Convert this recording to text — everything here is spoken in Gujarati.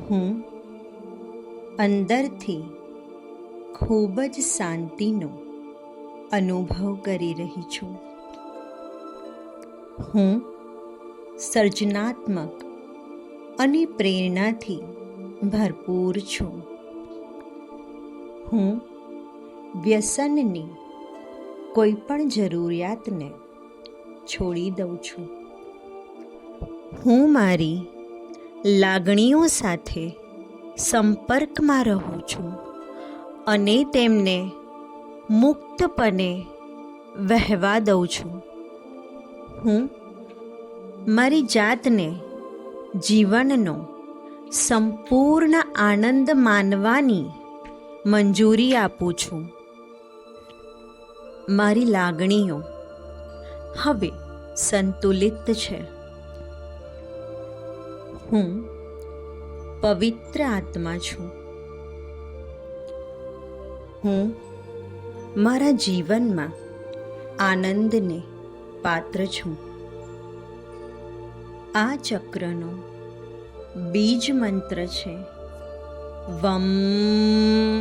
હું અંદરથી ખૂબ જ શાંતિનો અનુભવ કરી રહી છું. હું સર્જનાત્મક અને પ્રેરણાથી ભરપૂર છું. હું વ્યસનની કોઈ પણ જરૂરિયાતને છોડી દઉં છું. હું મારી લાગણીઓ સાથે સંપર્કમાં રહું છું અને તેમને મુક્તપણે વહેવા દઉં છું. હું મારી જાતને જીવનનો સંપૂર્ણ આનંદ માનવાની મંજૂરી આપું છું. મારી લાગણીઓ હવે સંતુલિત છે. હું પવિત્ર આત્મા છું. હું મારા જીવનમાં આનંદને પાત્ર છું. આ ચક્રનો બીજ મંત્ર છે. વમ.